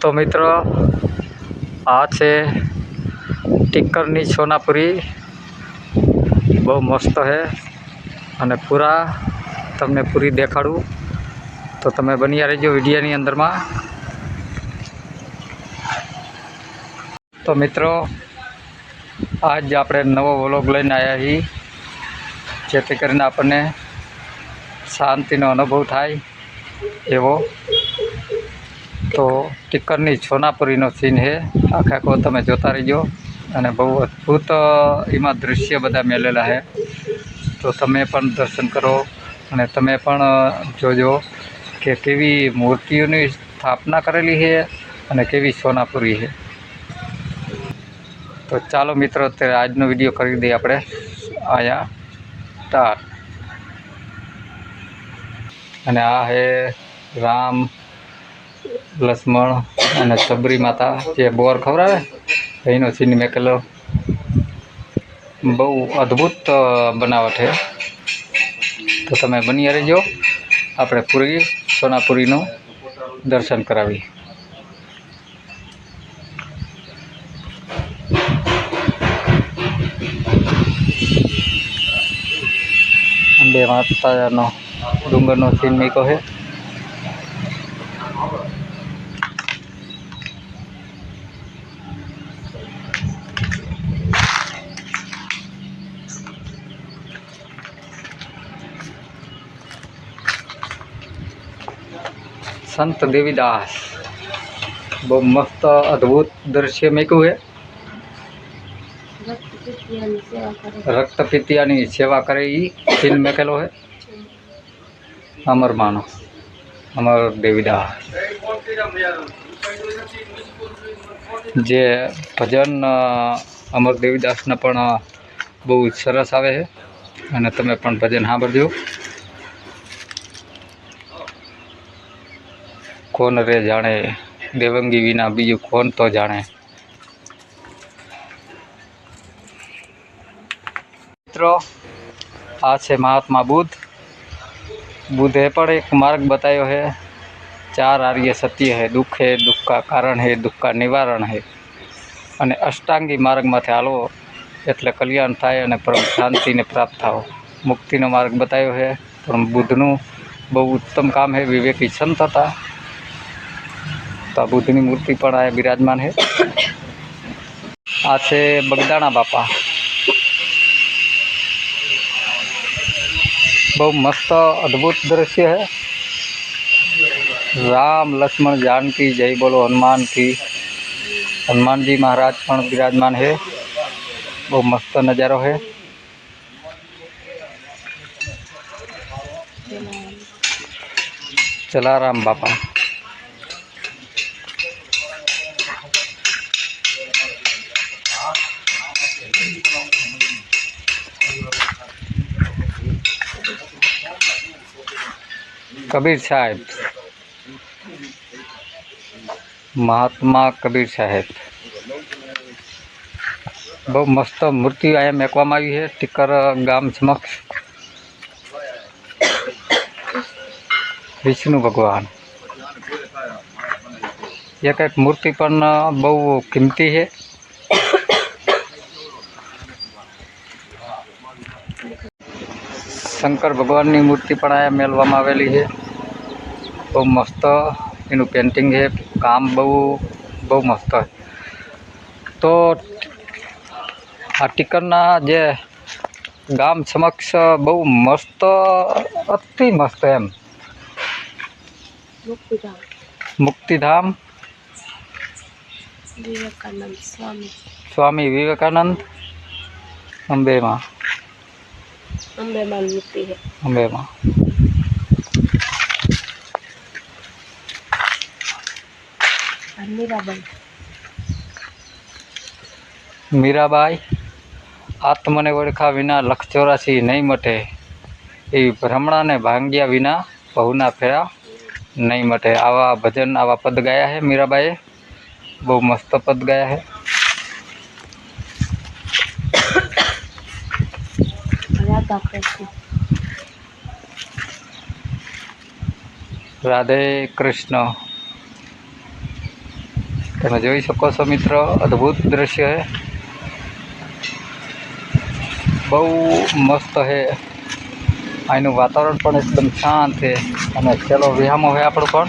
તો મિત્રો, આ છે ટીકરની સોનાપુરી. બહુ મસ્ત છે અને પૂરા તમને પૂરી દેખાડું. તો તમે બન્યા રહેજો વિડીયોની અંદરમાં. તો મિત્રો, આજ આપણે નવો વ્લોગ લઈને આવ્યા છીએ જેથી કરીને આપણને શાંતિનો અનુભવ થાય એવો. તો ટીકરની છોનાપુરીનો સીન છે. આખે આખો તમે જોતા રહીજો. અને બહુ અદ્ભુત એમાં દૃશ્ય બધા મેલેલા છે. તો તમે પણ દર્શન કરો અને તમે પણ જોજો કે કેવી મૂર્તિઓની સ્થાપના કરેલી છે અને કેવી સોનાપુરી છે. તો ચાલો મિત્રો અત્યારે આજનો વીડિયો કરી દઈએ આપણે. અહીંયા સ્ટાર્ટ. અને આ છે રામ લક્ષ્મણ અને સબરી માતા જે બોર ખવડાવે, એનો સીન મેકેલો બહુ અદ્ભુત બનાવટ છે. તો તમે બની રહેજો. આપણે પૂરી સોનાપુરીનું દર્શન કરાવી અંબે માતાનો ડુંગરનો સીન મૂક્યો છે સંત દેવીદાસ. બહુ મસ્ત, અદ્ભુત દ્રશ્ય મેક્યું છે. રક્તપિતિયાની સેવા કરે એ ફિલ્મ મેકેલો છે. અમર માનો, અમર દેવીદાસ. જે ભજન અમર દેવીદાસના પણ બહુ સરસ આવે છે. અને તમે પણ ભજન સાંભળજો. કોણ રે જાણે, દેવંગી વિના બીજું કોણ તો જાણે. મિત્રો, આ છે મહાત્મા બુદ્ધ. બુદ્ધે પણ એક માર્ગ બતાવ્યો છે. ચાર આર્ય સત્ય હે, દુઃખ હે, દુઃખ કા કારણ હે, દુઃખ કા નિવારણ હે. અને અષ્ટાંગી માર્ગમાંથી હાલવો એટલે કલ્યાણ થાય અને પરમ શાંતિને પ્રાપ્ત થાવ મુક્તિનો માર્ગ બતાવ્યો છે. પણ બુદ્ધનું બહુ ઉત્તમ કામ છે વિવેકી સંત હતા. તો આ બુદ્ધની મૂર્તિ પણ આ બિરાજમાન છે આ છે બગદાણા બાપા બહુ મસ્ત અદ્ભુત દ્રશ્ય હે રામ લક્ષ્મણ જાનકી જય બોલો હનુમાનથી હનુમાનજી મહારાજ પણ બિરાજમાન હે બહુ મસ્ત નજારો હે જલારામ બાપા કબીર સાહેબ. મહાત્મા કબીર સાહેબ. બહુ મસ્ત મૂર્તિ અહીંયા મેકવામાં આવી છે, ટીકર ગામ સમક્ષ. વિષ્ણુ ભગવાન. એ કંઈક મૂર્તિ પણ બહુ કિંમતી છે. શંકર ભગવાનની મૂર્તિ પણ અહીંયા મેળવામાં આવેલી છે. બહુ મસ્ત એનું પેન્ટિંગ છે. કામ બહુ બહુ મસ્ત તો આ ટીકરના જે ગામ સમક્ષ બહુ મસ્ત અતિ મસ્ત એમ. મુક્તિધામ. સ્વામી વિવેકાનંદ અંબેમાં. અંબેમાન મૂર્તિ છે અંબેમાં આ મીરાબાઈ મીરાબાઈ આત્મને ઓળખા વિના લખ ચોરાસી નહીં મટે એવી ભ્રમણાને ભાંગ્યા વિના બહુના ફેરા નહીં મટે આવા ભજન આવા પદ ગાયા છે મીરાબાઈએ બહુ મસ્ત પદ ગાયા છે રાધા કૃષ્ણ રાધે કૃષ્ણ. તમે જોઈ શકો છો મિત્રો, અદ્ભુત દ્રશ્ય છે. બહુ મસ્ત છે. અહીંનું વાતાવરણ પણ એકદમ શાંત છે. અને ચલો વિહામો હોય આપણું પણ.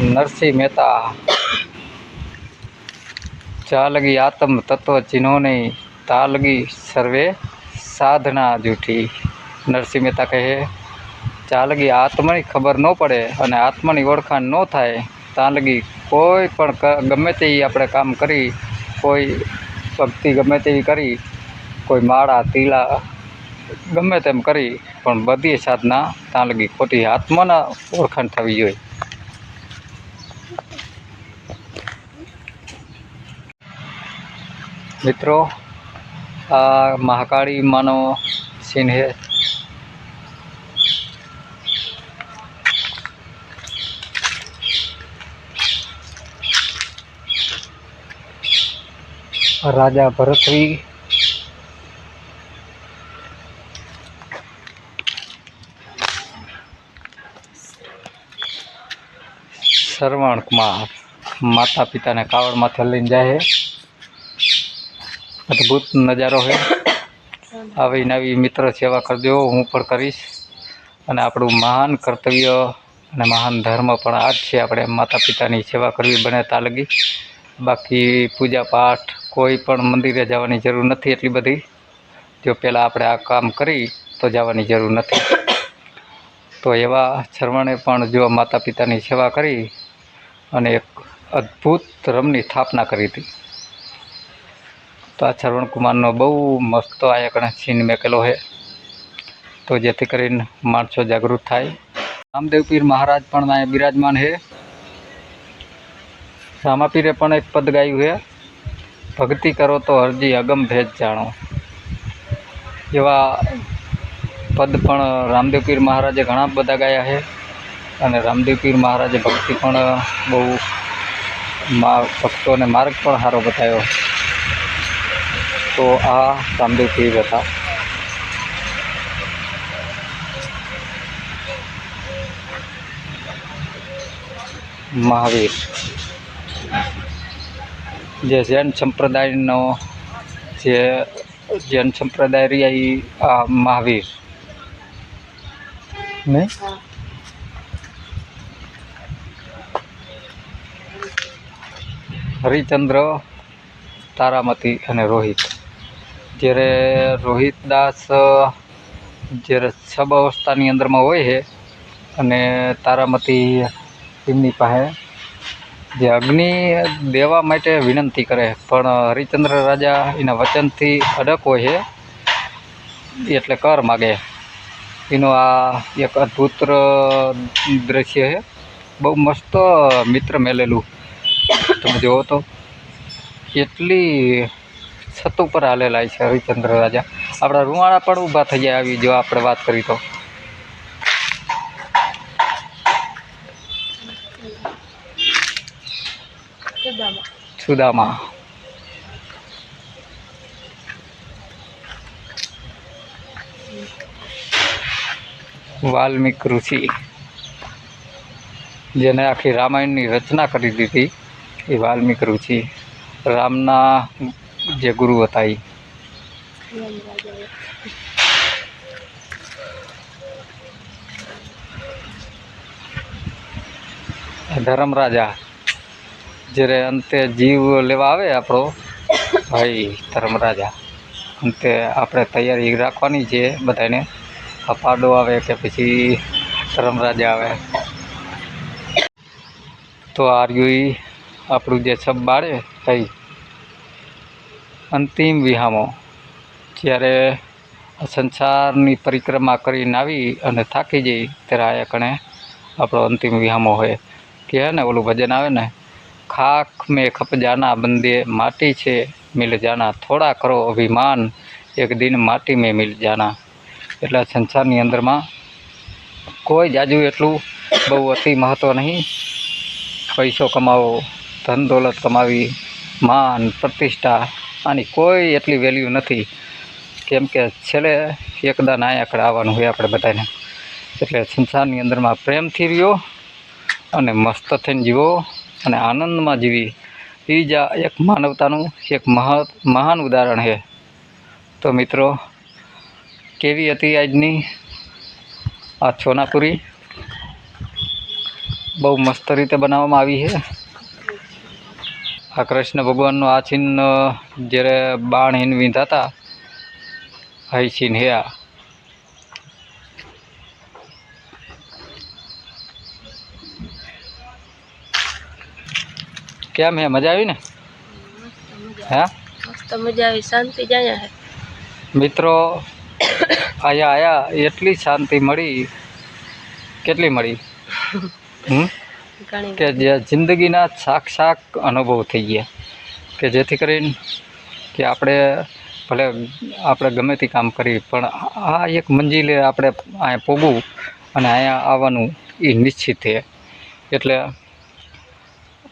નરસિંહ મહેતા. ચાલગી આત્મ તત્વ ચિહ્નોને તા લગી સર્વે સાધના જૂઠી નરસિંહ મહેતા કહે ચાલગી આત્માની ખબર ન પડે અને આત્માની ઓળખાણ ન થાય તાલગી કોઈ પણ ગમે તે આપણે કામ કરી કોઈ ભક્તિ ગમે તેવી કરી કોઈ માળા તીલા ગમે તેમ કરી પણ બધી સાધના તાલગી ખોટી આત્માના ઓળખાણ થવી જોઈએ મિત્રો આ મહાકાળી માનો સીન હે રાજા ભરતરી શ્રવણ કુમાર માતા પિતાને કાવડ માથે લઈને જાય અદ્ભુત નજારો છે. આવી નવી મિત્ર સેવા કરજો, હું પણ કરીશ. અને આપણું મહાન કર્તવ્ય અને મહાન ધર્મ પણ આ જ છે, આપણે માતા પિતાની સેવા કરવી બને તા લગી બાકી પૂજા પાઠ કોઈ પણ મંદિરે જવાની જરૂર નથી એટલી બધી. જો પહેલાં આપણે આ કામ કરી તો જવાની જરૂર નથી. તો એવા શરવણે પણ જો માતા પિતાની સેવા કરી અને એક અદ્ભુત ધર્મની સ્થાપના કરી હતી. તો આ શ્રવણ કુમારનો બહુ મસ્ત આ કણે સીન મેકેલો છે. તો જેથી કરીને માણસો જાગૃત થાય. રામદેવ પીર મહારાજ પણ અહીંયા બિરાજમાન છે. રામાપીરે પણ એક પદ ગાયું છે. ભક્તિ કરો તો હરજી અગમ ભેદ જાણો. એવા પદ પણ રામદેવ પીર મહારાજે ઘણા બધા ગાયા છે. અને રામદેવ પીર મહારાજે ભક્તિ પણ બહુ ભક્તોને માર્ગ પણ સારો બતાવ્યો. તો આ તાંબી પીર હતા. મહાવીર. જે જૈન સંપ્રદાયનો જે જૈન સંપ્રદાય રહ્યા આ મહાવીર. ને? હરિચંદ્ર તારામતી અને રોહિત. જ્યારે રોહિતદાસ દાસ જ્યારે સબ અવસ્થાની અંદરમાં હોય છે અને તારામતી એમની પાસે, જે અગ્નિ દેવા માટે વિનંતી કરે પણ હરિચંદ્ર રાજા એના વચનથી અડક હોય છે. એટલે કર માગે. એનો આ એક અદ્ભુત દ્રશ્ય છે. બહુ મસ્ત મિત્ર મેલેલું. તમે જુઓ તો. એટલી છત ઉપર હાલેલા છે હરિચંદ્ર રાજા. આપણા રૂવાણા પણ ઊભા થઈ જાય આવી, જો આપણે વાત કરી તો. સુદામા. વાલ્મિક ઋષિ, જેને આખી રામાયણની રચના કરી દીધી, એ વાલ્મિક ઋષિ. રામના જે ગુરુ હતા એ ધર્મ રાજા જ્યારે અંતે જીવ લેવા આવે આપણો, ભાઈ ધર્મ રાજા અંતે આપણે તૈયારી રાખવાની છે બધાને આ આવે કે પછી ધર્મ રાજા આવે. તો આર્યુ આપણું જે છબ બાળે થઈ અંતિમ વિહામો. જ્યારે સંસારની પરિક્રમા કરીને આવી અને થાકી જઈ, ત્યારે આયા કણે આપણો અંતિમ વિહામો હોય. કે ને, ઓલું ભજન આવે ને? ખાક મેં ખપ જાના બંદે, માટી છે મિલ જાના. થોડા કરો અભિમાન, એક દિન માટી મેં મિલ જાના. એટલે સંસારની અંદરમાં કોઈ જાજુ એટલું બહુ અતિ મહત્ત્વ નહીં. પૈસો કમાવો, ધન દોલત કમાવી, માન, પ્રતિષ્ઠા આની કોઈ એટલી વેલ્યુ નથી. કેમ કે છેલ્લે એકદા નાયા આગળ આવવાનું હોય આપણે બધાને. એટલે સંસારની અંદરમાં પ્રેમથી રહ્યો અને મસ્ત થઈને જીવો અને આનંદમાં જીવી. એ જ આ એક માનવતાનું એક મહા, મહાન ઉદાહરણ છે. તો મિત્રો, કેવી હતી આજની આ છોનાપુરી બહુ મસ્ત રીતે બનાવવામાં આવી છે. આ કૃષ્ણ ભગવાનનો આ છીન જ્યારે બાણ હિન વિંધાતા હૈછીન છીન કેમ હે? મજા આવી ને? હે? મસ્ત મજા આવી. શાંતિ જ હે. મિત્રો અહીંયા આયા એટલી શાંતિ મળી. કેટલી મળી? હમ? કે જે જિંદગીના સાક્ષાત અનુભવ થઈ ગયા. કે જેથી કરીને કે આપણે ભલે આપણે ગમે તે કામ કરી પણ આ એક મંજિલે આપણે અહીંયા પોગવું અને અહીંયા આવવાનું એ નિશ્ચિત છે. એટલે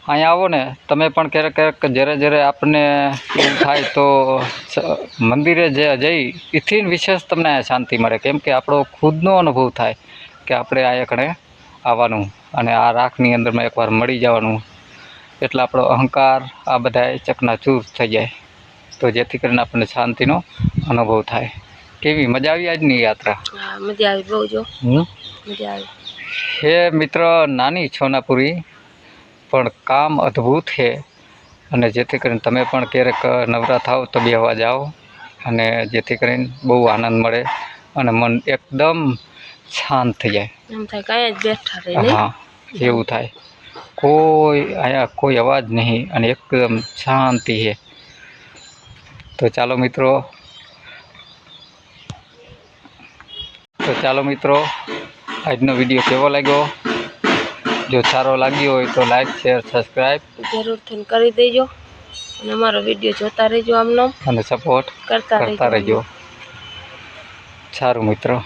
અહીંયા આવો ને તમે પણ ક્યારેક ક્યારેક જ્યારે જ્યારે આપણને એવું થાય તો મંદિરે જે જઈ એથી વિશેષ તમને શાંતિ મળે. કેમ કે આપણો ખુદનો અનુભવ થાય કે આપણે આ કણે આવવાનું અને આ રાખની અંદરમાં એકવાર મળી જવાનું. એટલે આપણો અહંકાર આ બધા ચકનાચૂર થઈ જાય. તો જેથી કરીને આપણને શાંતિનો અનુભવ થાય. કેવી? મજા આવી આજની યાત્રા? મજા આવી બહુ જો. મજા આવી. હે મિત્ર નાની છોનાપુરી પણ કામ અદ્ભુત છે. અને જેથી કરીને તમે પણ ક્યારેક નવરા થાવ તો બેહવા જાઓ અને જેથી કરીને બહુ આનંદ મળે. અને મન એકદમ શાંત થઈ જાય. એમ થાય કે જ બેઠા રહે હા એવું થાય. કોઈ અહીંયા કોઈ અવાજ નહીં અને એકદમ શાંતિ છે. તો ચાલો મિત્રો. તો ચાલો મિત્રો આજનો વીડિયો કેવો લાગ્યો? જો સારો લાગ્યો હોય તો લાઈક શેર સબસ્ક્રાઈબ જરૂરથી કરી દેજો. અને અમારો વીડિયો જોતા રહેજો આમનો. અને સપોર્ટ કરતા કરતા રહેજો. સારું મિત્રો.